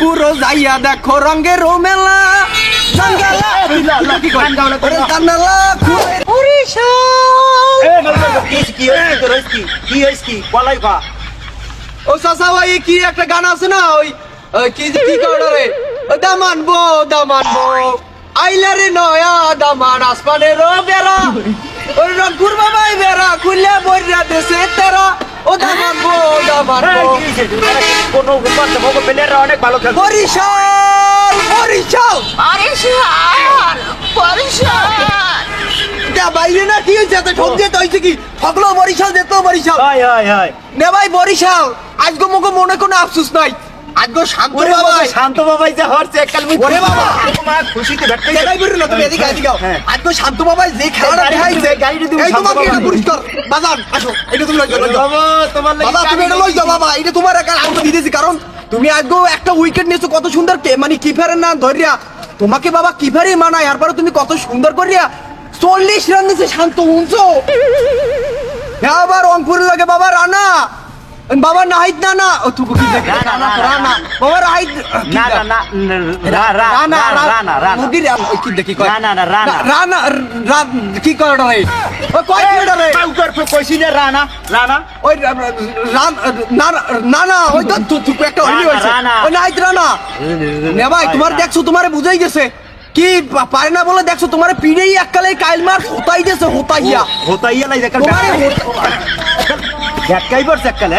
রংপুরও যাইয়া দেখো রঙের মেলা। জানালা খুলে ও সাসা ভাই কি একটা গান আছে না? ওই কি কি কর দামান বো দামান বো। আইলা রে নয়া দামান আসমানের ও বেরা ওই রংপুর বাবাই বেরা খুলে বইরা দেশে তেরা। দামান বো অনেক ভালো খেল বরিশাল যা বাইরে না কি হয়েছে? এত ঠক যেতে হয়েছে কি? ঠকলো বরিশাল যেত বরিশাল। হয় হয় হয়। নে ভাই বরিশাল। আজকে মুখে মনে কোনো আফসোস নাই। আজকে শান্ত বাবা বাবাই। শান্ত বাবাই যে হরছে এককাল মুই ওরে বাবা। তোমার খুশিতে দেখাই না তুমি এদিকে এদিকে হ্যাঁ। আজকে শান্ত বাবাই যে খেলাটা দেখাইছে। দিবে, গাড়ি দিবে শান্ত এটা বাবাই। পুরস্কার। বাজান আসো। এটা তুমি লই যাও বাবা তোমার লাগি বাবা তুমি এটা লই যাও বাবা। এটা তোমার একা আমি তো দিতেছি কারণ তুমি আজকে একটা উইকেট নিয়েছো কত সুন্দর কে মানে কিপারের নাম ধরিয়া। তোমাকে বাবা কিপারই মানায় এরপরে তুমি কত সুন্দর করিয়া চল্লিশ রান দিছে শান্ত উনছো হ্যাঁ আবার রংপুরের লাগে বাবা রানা। বাবা নাহিদ না না ও তুকু কি দেখে রানা, রানা রানা, রানা বাবা রাহিদ না না না রানা রানা রানা রানা মুদির কি দেখি কয় রানা, না, রানা। রানা রা- কি কয় রে ও কয় কি রে কাউকার কইছি না রানা রানা ওই রা- রা- না না- না না ওই তো তু- তুকু একটা হইলি রানা, হইছে রানা। ওই নাহিদ রানা নে ভাই তোমার দেখছ তোমারে বুঝাই গেছে কি পারে না বলে দেখছ তোমারে পিড়েই এককালে কাইল মার হতাই গেছে হতাইয়া হতাইয়া লাই দেখাল তোমারে ভেটকাই পড়ছে এককাল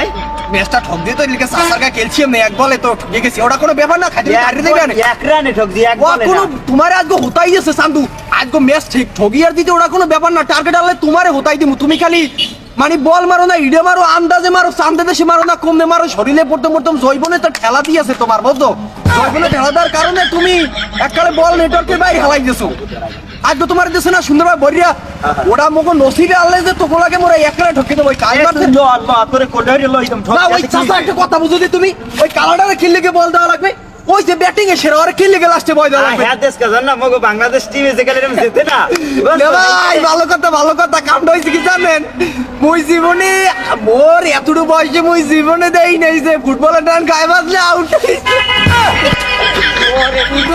ম্যাচটা ঠক দিয়ে তো লিখে সাসারকা খেলছি আমি এক বলে তো ঠকে গেছি ওটা কোনো ব্যাপার না খাইতে কাটি দেবে না এক রানে ঠক দিয়ে এক বলে কোনো না। আজকে হতাই গেছে সান্দু। আজকে ম্যাচ ঠিক ঠগিয়ার দিতে ওটা কোনো ব্যাপার না। টার্গেট আনলে তোমারে হতাই দিমু। তুমি খালি মানে বল মারো না ইডে মারো আন্দাজে মারো চান্দে দেশে মারো না কমে মারো শরীরে পড়তে পড়তে জৈবনে তো ঠেলা দিয়েছে তোমার বুঝছ? জৈবনে ঠেলা দেওয়ার কারণে তুমি এককালে বল নেটওয়ার্কের বাইরে হেলাই দিয়েছ আজকে তোমার দেশে না সুন্দরভাবে বরিয়া ওরা মগো নসিবে আনলে যে তোগুলাকে মোরা এককালে ঠকে দেবো কালবার আল্লাহ তোরে কোল্ডারি লইতাম ঠক না ওই চাচা একটা কথা বুঝো তুমি? ওই কালারটারে খেললে বল দেওয়া লাগবে। ওই যে ব্যাটিং এ সেরা ওরা খেললে লাস্টে বল দেওয়া লাগবে। হ্যাঁ দেশ না মগো বাংলাদেশ টিমে যে গেলে যেতে না। ভাই ভালো কথা ভালো কথা কামটা হয়েছে কি জানেন? মুই জীবনে মোর এতটুকু বয়সে মুই জীবনে দেই নাই যে ফুটবলের ডান গায়ে বাজলে আউট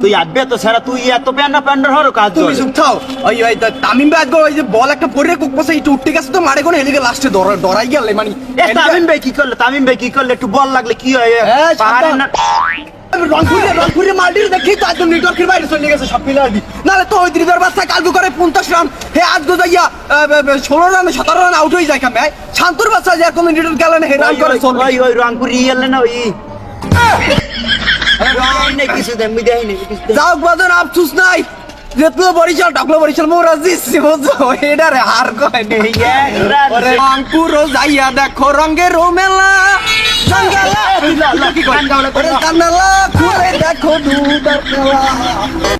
তুই আডবে তো ছাড়া তুই এত প্যান্ডা প্যান্ডার হরো কাজ তুমি চুপ থাও। ওই ওই তামিম ভাই আজকে ওই যে বল একটা পরে কুক পাশে একটু উঠতে গেছে তো মারে কোনে এদিকে লাস্টে ডরাই গেলে মানে এ তামিম ভাই কি করলে? তামিম ভাই কি করলে? একটু বল লাগলে কি হয়? সাবধান। না রংপুরে রংপুরে মাল্টির দেখি তো একদম নেটওয়ার্কের বাইরে চলে গেছে সব প্লেয়ার দি নাহলে তো ওই দিদার বাচ্চা কালকে করে পঞ্চাশ রান। হে আজকে যাইয়া ষোলো রান সতেরো রান আউট হয়ে যায় কামে শান্তর বাচ্চা যে কোনো নেটওয়ার্ক গেলে না হে রান করে ওই ওই রংপুর ইয়েলে না ওই দেখাই নাই কিছু দেন মুই দেখাই নাই কিছু দেখাই যাও বাদন আফসুস নাই যেতলো বরিশাল টাকলো বরিশাল মোরা জিতছি বুঝছ এটা রে হার কয় নেই ওরে রংপুরও যাইয়া দেখো রঙের মেলা জঙ্গলা কি কয় ওরে জানালা খুলে দেখো দুবার খেলা